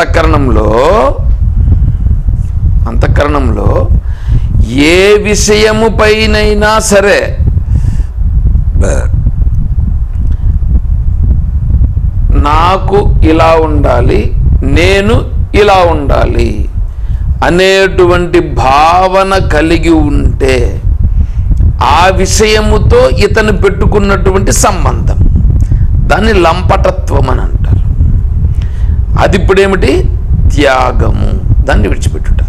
అంతఃకరణంలో అంతఃకరణంలో ఏ విషయము పైనైనా సరే నాకు ఇలా ఉండాలి నేను ఇలా ఉండాలి అనేటువంటి భావన కలిగి ఉంటే ఆ విషయముతో ఇతను పెట్టుకున్నటువంటి సంబంధం. దాన్ని లంపటత్వం అని అంటారు అది ఇప్పుడేమిటి? త్యాగము. దాన్ని విడిచిపెట్టుట.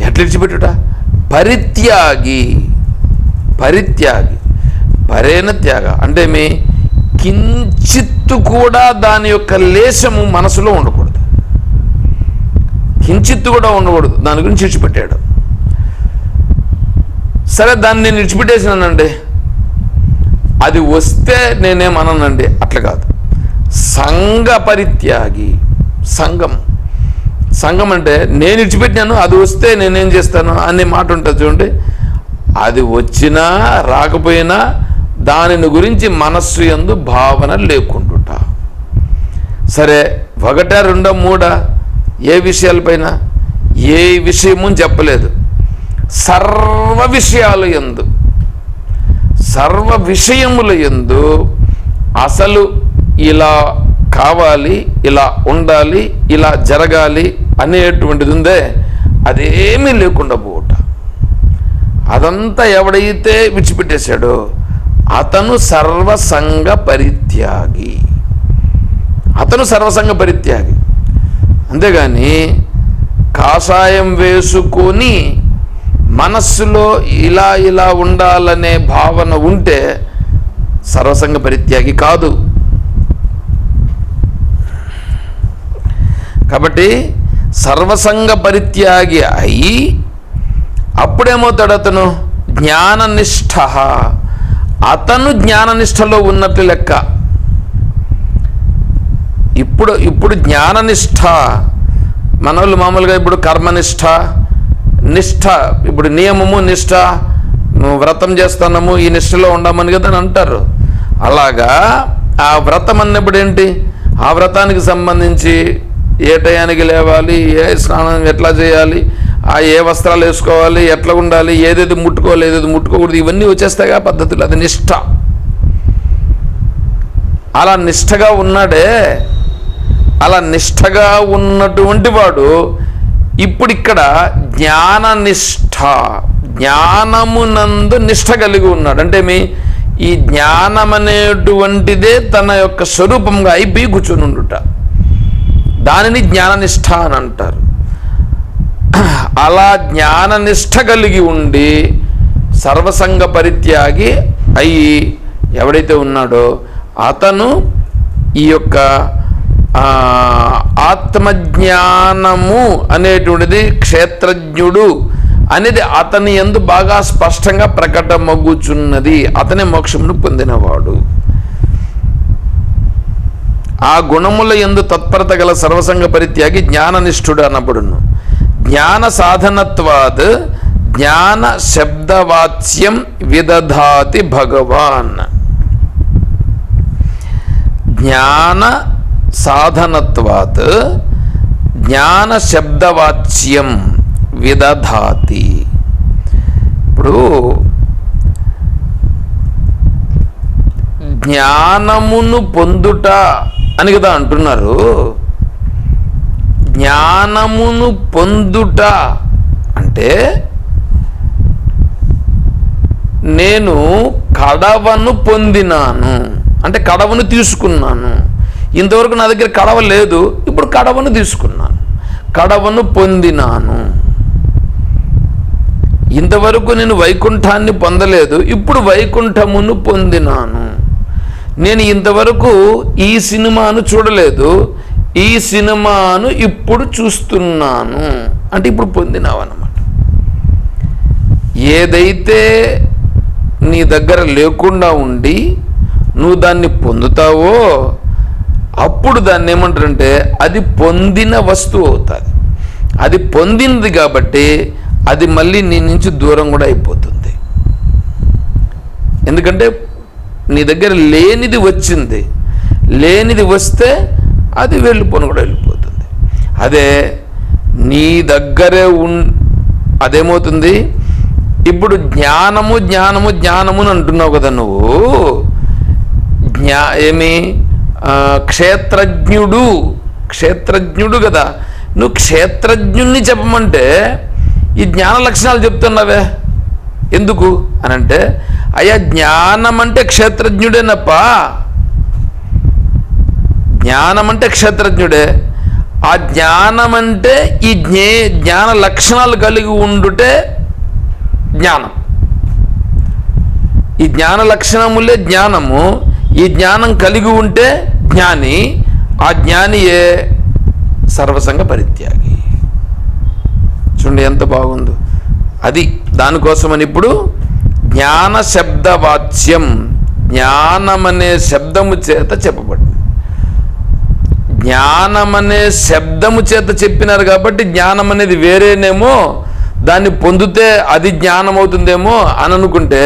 ఎట్లా విడిచిపెట్టుట? పరిత్యాగి. పరిత్యాగి. పరేణ త్యాగ. అంటే మీ కించిత్తు కూడా దాని యొక్క లేశము మనసులో ఉండకూడదు. కించిత్తు కూడా ఉండకూడదు. దాని గురించి విడిచిపెట్టాడు. సరే దాన్ని నేను విడిచిపెట్టేసినానండి. అది వస్తే నేనేమనండి అట్లా కాదు. సంఘ పరిత్యాగి. సంఘం. సంఘం అంటే నేను ఇచ్చిపెట్టినాను అది వస్తే నేనేం చేస్తాను అనే మాట ఉంటుంది చూడండి. అది వచ్చినా రాకపోయినా దానిని గురించి మనస్సు ఎందు భావన లేకుండుట. సరే ఒకట రెండో మూడ ఏ విషయాలపైన? ఏ విషయము చెప్పలేదు. సర్వ విషయాలు ఎందు సర్వ విషయముల ఎందు అసలు ఇలా కావాలి ఇలా ఉండాలి ఇలా జరగాలి అనేటువంటిది ఉందే అదేమీ లేకుండా పోట అదంతా ఎవడైతే విడిచిపెట్టేశాడో అతను సర్వసంగ పరిత్యాగి. అతను సర్వసంగ పరిత్యాగి. అంతేగాని కాషాయం వేసుకొని మనస్సులో ఇలా ఇలా ఉండాలనే భావన ఉంటే సర్వసంగ పరిత్యాగి కాదు. కాబట్టి సర్వసంగ పరిత్యాగి అయి అప్పుడేమవుతాడు అతను జ్ఞాననిష్ట అతను జ్ఞాననిష్టలో ఉన్నట్లు లెక్క. ఇప్పుడు ఇప్పుడు జ్ఞాననిష్ట మనవులు మామూలుగా ఇప్పుడు కర్మనిష్ట నిష్ఠ. ఇప్పుడు నియమము నిష్ఠ. నువ్వు వ్రతం చేస్తున్నాము ఈ నిష్ఠలో ఉండమని కదా అని అంటారు. అలాగా ఆ వ్రతం అన్నప్పుడు ఏంటి ఆ వ్రతానికి సంబంధించి ఏ టయానికి లేవాలి ఏ స్నానం ఎట్లా చేయాలి ఆ ఏ వస్త్రాలు వేసుకోవాలి ఎట్లా ఉండాలి ఏదేది ముట్టుకోవాలి ఏదేది ముట్టుకోకూడదు ఇవన్నీ వచ్చేస్తాయిగా ఆ పద్ధతులు. అది నిష్ఠ అలా నిష్ఠగా ఉన్నాడే అలా నిష్ఠగా ఉన్నటువంటి వాడు ఇప్పుడు ఇక్కడ జ్ఞాననిష్ట జ్ఞానమునందు నిష్ఠ కలిగి ఉన్నాడు. అంటే మీ ఈ జ్ఞానం అనేటువంటిదే తన యొక్క స్వరూపంగా అయిపోయి కూర్చొని ఉండుట. దానిని జ్ఞాననిష్ట అని అంటారు. అలా జ్ఞాననిష్ట కలిగి ఉండి సర్వసంగ పరిత్యాగి అయ్యి ఎవడైతే ఉన్నాడో అతను ఈ యొక్క ఆత్మజ్ఞానము అనేటువంటిది క్షేత్రజ్ఞుడు అనేది అతని ఎందు బాగా స్పష్టంగా ప్రకటమగుచున్నది. అతనే మోక్షమును పొందినవాడు. ఆ గుణముల ఎందు తత్పరత గల సర్వసంగ పరిత్యాగి జ్ఞాననిష్ఠుడు అనబడును జ్ఞాన సాధనత్వాద్ జ్ఞాన శబ్దవాచ్యం విదధాతి భగవాన్. జ్ఞాన సాధనత్వాత్ జ్ఞాన శబ్దవాచ్యం విదధాతి. ఇప్పుడు జ్ఞానమును పొందుట అని కదా అంటున్నారు. జ్ఞానమును పొందుట అంటే నేను కడవను పొందినాను. అంటే కడవను తీసుకున్నాను. ఇంతవరకు నా దగ్గర కడవ లేదు. ఇప్పుడు కడవను తీసుకున్నాను. కడవను పొందినాను. ఇంతవరకు నేను వైకుంఠాన్ని పొందలేదు. ఇప్పుడు వైకుంఠమును పొందినాను. నేను ఇంతవరకు ఈ సినిమాను చూడలేదు. ఈ సినిమాను ఇప్పుడు చూస్తున్నాను. అంటే ఇప్పుడు పొందినావన్నమాట. ఏదైతే నీ దగ్గర లేకుండా ఉండి నువ్వు దాన్ని పొందుతావో అప్పుడు దాన్ని ఏమంటారంటే అది పొందిన వస్తువు అవుతుంది. అది పొందినది కాబట్టి అది మళ్ళీ నీ నుంచి దూరం కూడా అయిపోతుంది. ఎందుకంటే నీ దగ్గర లేనిది వచ్చింది. లేనిది వస్తే అది వెళ్ళిపోను కూడా వెళ్ళిపోతుంది. అదే నీ దగ్గరే ఉన్ అదేమవుతుంది? ఇప్పుడు జ్ఞానము జ్ఞానము జ్ఞానము అని అంటున్నావు కదా నువ్వు. జ్ఞా ఏమి? క్షేత్రజ్ఞుడు. క్షేత్రజ్ఞుడు కదా. నువ్వు క్షేత్రజ్ఞుణ్ణి చెప్పమంటే ఈ జ్ఞాన లక్షణాలు చెప్తున్నావే. ఎందుకు? అని అంటే అయ్యా జ్ఞానం అంటే క్షేత్రజ్ఞుడేనప్ప. జ్ఞానం అంటే క్షేత్రజ్ఞుడే. ఆ జ్ఞానం అంటే ఈ జ్ఞే జ్ఞాన లక్షణాలు కలిగి ఉండుటే జ్ఞానం. ఈ జ్ఞాన లక్షణములే జ్ఞానము. ఈ జ్ఞానం కలిగి ఉంటే జ్ఞాని. ఆ జ్ఞానియే సర్వసంగ పరిత్యాగి. చూడండి ఎంత బాగుందో. అది దానికోసమని ఇప్పుడు జ్ఞాన శబ్దవాచ్యం జ్ఞానమనే శబ్దము చేత చెప్పబడింది. జ్ఞానమనే శబ్దము చేత చెప్పినారు కాబట్టి జ్ఞానం అనేది వేరేనేమో దాన్ని పొందితే అది జ్ఞానం అవుతుందేమో అని అనుకుంటే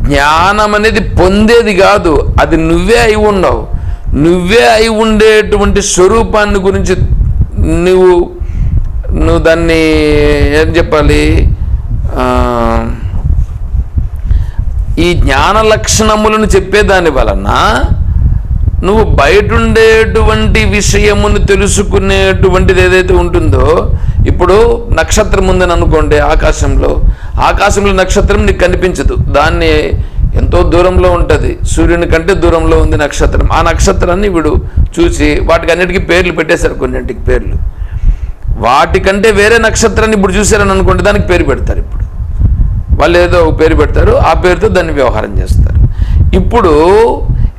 జ్ఞానం అనేది పొందేది కాదు అది నువ్వే అయి ఉండవు. నువ్వే అయి ఉండేటువంటి స్వరూపాన్ని గురించి నువ్వు నువ్వు దాన్ని ఏం చెప్పాలి? ఆ, ఈ జ్ఞాన లక్షణములను చెప్పేదాని వలన నువ్వు బయట ఉండేటువంటి విషయమును తెలుసుకునేటువంటిది ఏదైతే ఉంటుందో ఇప్పుడు నక్షత్రం ఉందని అనుకోండి ఆకాశంలో ఆకాశంలో నక్షత్రం నీకు కనిపించదు. దాన్ని ఎంతో దూరంలో ఉంటుంది. సూర్యుని కంటే దూరంలో ఉంది నక్షత్రం. ఆ నక్షత్రాన్ని వీడు చూసి వాటికి అన్నిటికీ పేర్లు పెట్టేశారు కొన్నింటికి పేర్లు. వాటికంటే వేరే నక్షత్రాన్ని ఇప్పుడు చూశారని అనుకోండి దానికి పేరు పెడతారు ఇప్పుడు. వాళ్ళు ఏదో పేరు పెడతారు ఆ పేరుతో దాన్ని వ్యవహారం చేస్తారు. ఇప్పుడు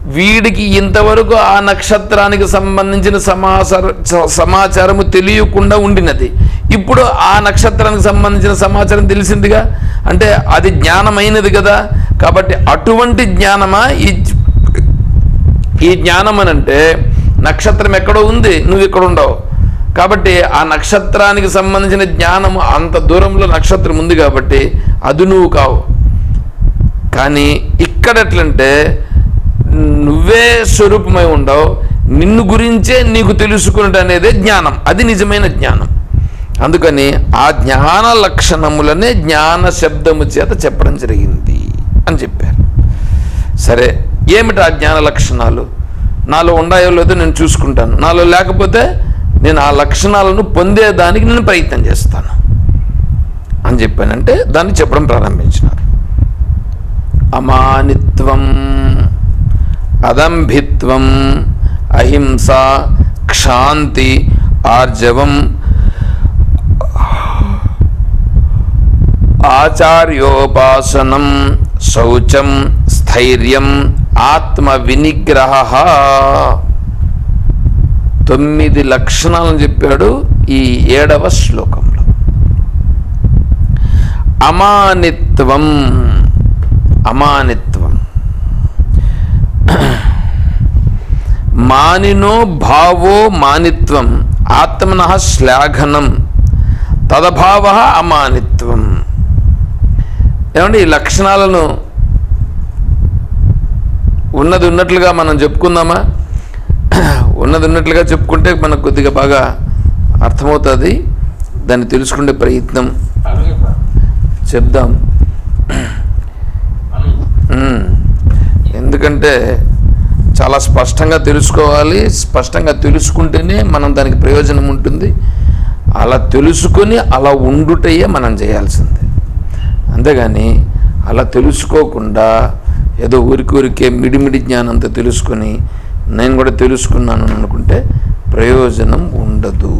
వీడికి ఇంతవరకు ఆ నక్షత్రానికి సంబంధించిన సమాచార స- సమాచారము తెలియకుండా ఉండినది. ఇప్పుడు ఆ నక్షత్రానికి సంబంధించిన సమాచారం తెలిసిందిగా? అంటే అది జ్ఞానమైనది కదా? కాబట్టి అటువంటి జ్ఞానమా? ఈ ఈ జ్ఞానం అని అంటే నక్షత్రం ఎక్కడో ఉంది నువ్వు ఇక్కడ ఉండవు. కాబట్టి ఆ నక్షత్రానికి సంబంధించిన జ్ఞానము అంత దూరంలో నక్షత్రం ఉంది కాబట్టి అది నువ్వు కావు. కానీ ఇక్కడ ఎట్లంటే నువ్వే స్వరూపమై ఉండవు నిన్ను గురించే నీకు తెలుసుకున్నట్టు అనేదే జ్ఞానం అది నిజమైన జ్ఞానం. అందుకని ఆ జ్ఞాన లక్షణములనే జ్ఞాన శబ్దము చేత చెప్పడం జరిగింది అని చెప్పారు. సరే ఏమిటి ఆ జ్ఞాన లక్షణాలు? నాలో ఉండాయో లేదో నేను చూసుకుంటాను. నాలో లేకపోతే నేను ఆ లక్షణాలను పొందేదానికి నేను ప్రయత్నం చేస్తాను. అని చెప్పానంటే దాన్ని చెప్పడం ప్రారంభించినారు. అమానిత్వం అదంభిత్వం అహింస క్షాంతి ఆర్జవం ఆచార్యోపాసనం శౌచం స్థైర్యం ఆత్మ వినిగ్రహ తొమ్మిది లక్షణాలను చెప్పాడు ఈ ఏడవ శ్లోకంలో. అమానిత్వం అమానిత్వం. మానినో భావో మానిత్వం ఆత్మన శ్లాఘనం తదభావ అమానిత్వం. ఏమంటే ఈ లక్షణాలను ఉన్నది ఉన్నట్లుగా మనం చెప్పుకుందామా? ఉన్నది ఉన్నట్లుగా చెప్పుకుంటే మనకు కొద్దిగా బాగా అర్థమవుతుంది. దాన్ని తెలుసుకునే ప్రయత్నం చెప్దాం. ఎందుకంటే చాలా స్పష్టంగా తెలుసుకోవాలి. స్పష్టంగా తెలుసుకుంటేనే మనం దానికి ప్రయోజనం ఉంటుంది. అలా తెలుసుకొని అలా ఉండుటయే మనం చేయాల్సింది. అంతేగాని అలా తెలుసుకోకుండా ఏదో ఊరికి ఊరికే మిడిమిడి జ్ఞానంతో తెలుసుకొని నేను కూడా తెలుసుకున్నాను అనుకుంటే ప్రయోజనం ఉండదు.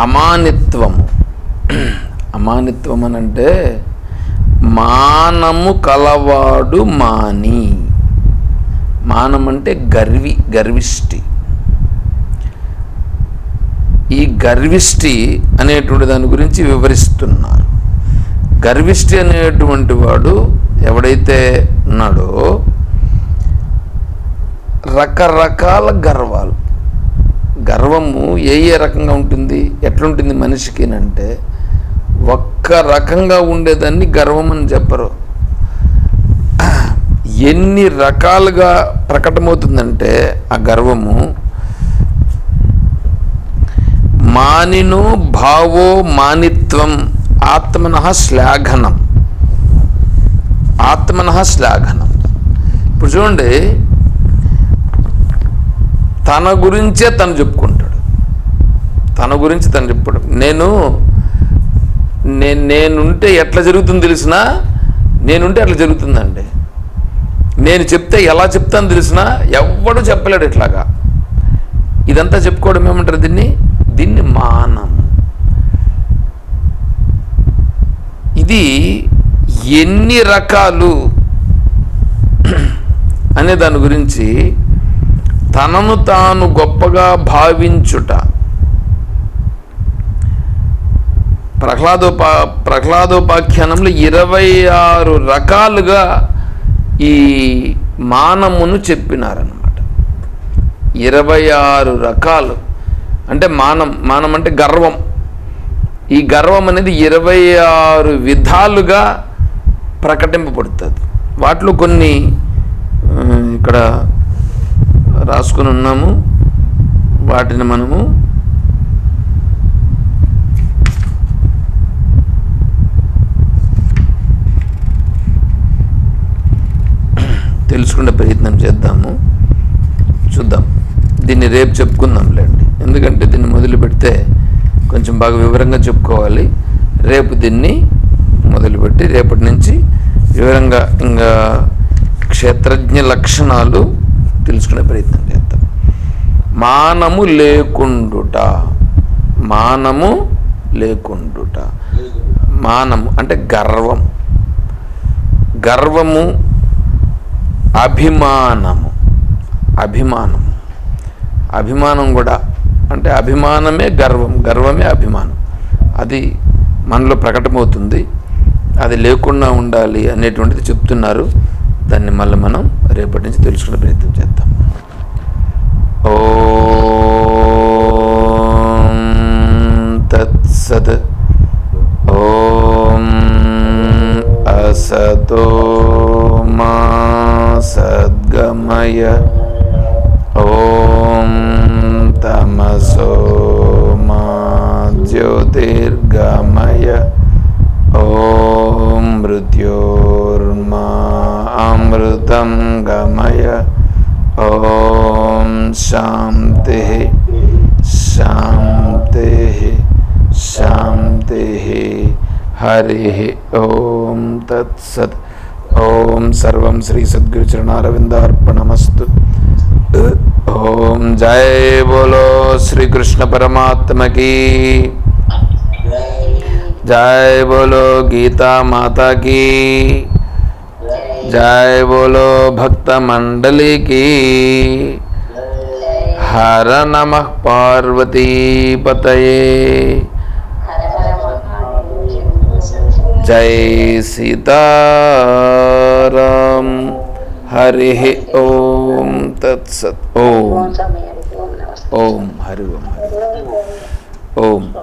అమానిత్వము. అమానిత్వం అని అంటే మానము కలవాడు మాని. మానం అంటే గర్వి గర్విష్టి. ఈ గర్విష్టి అనేటువంటి దాని గురించి వివరిస్తున్నారు. గర్విష్టి అనేటువంటి వాడు ఎవడైతే ఉన్నాడో రకరకాల గర్వాలు. గర్వము ఏ ఏ రకంగా ఉంటుంది ఎట్లుంటుంది మనిషికి అంటే ఒక్క రకంగా ఉండేదాన్ని గర్వం అని చెప్పరు. ఎన్ని రకాలుగా ప్రకటమవుతుందంటే ఆ గర్వము మానిను భావో మానిత్వం ఆత్మన శ్లాఘనం. ఆత్మన శ్లాఘనం. ఇప్పుడు చూడండి తన గురించే తను చెప్పుకుంటాడు. తన గురించి తను చెప్పుకోవడం నేను నేను నేనుంటే ఎట్లా జరుగుతుందో తెలిసినా నేనుంటే అట్లా జరుగుతుందండి. నేను చెప్తే ఎలా చెప్తాను తెలిసినా ఎవ్వడు చెప్పలేడు ఇట్లాగా. ఇదంతా చెప్పుకోవడం ఏమంటారు దీన్ని? దీన్ని మానం. ఇది ఎన్ని రకాలు అనే దాని గురించి తనను తాను గొప్పగా భావించుట. ప్రహ్లాదోపా ప్రహ్లాదోపాఖ్యానంలో ఇరవై ఆరు రకాలుగా ఈ మానమును చెప్పినారనమాట ఇరవై ఆరు రకాలు. అంటే మానం మానం అంటే గర్వం. ఈ గర్వం అనేది ఇరవై ఆరు విధాలుగా ప్రకటింపబడుతుంది. వాటిలో కొన్ని ఇక్కడ రాసుకొని ఉన్నాము. వాటిని మనము తెలుసుకునే ప్రయత్నం చేద్దాము. చూద్దాం. దీన్ని రేపు చెప్పుకుందాంలేండి ఎందుకంటే దీన్ని మొదలు పెడితే కొంచెం బాగా వివరంగా చెప్పుకోవాలి. రేపు దీన్ని మొదలుపెట్టి రేపటి నుంచి వివరంగా ఇంకా క్షేత్రజ్ఞ లక్షణాలు తెలుసుకునే ప్రయత్నం చేద్దాం. మానము లేకుండుట మానము లేకుండుట. మానము అంటే గర్వం. గర్వము అభిమానము. అభిమానం. అభిమానం కూడా అంటే అభిమానమే గర్వం గర్వమే అభిమానం. అది మనలో ప్రకటమవుతుంది. అది లేకుండా ఉండాలి అనేటువంటిది చెప్తున్నారు. దాన్ని మళ్ళీ మనం రేపటి నుంచి తెలుసుకునే ప్రయత్నం చేద్దాం. ఓం తత్సత్. ఓం అసతో మా సద్గమయ. ఓం తమసో మా జ్యోతిర్గా तं गमय। ओ शांति शांति शांति हरि ओम तत्सत्। ओम सर्वं श्री सद्गुरुचरणारविन्दार्पणमस्तु। ओम जय बोलो श्री कृष्ण परमात्मा की। जय बोलो गीता माता की। जय बोलो भक्त मंडली की। हर नमः पार्वती पतये। जय सीताराम। हरि ओम तत्सत ओम। ओम, हरि ओम। ओम।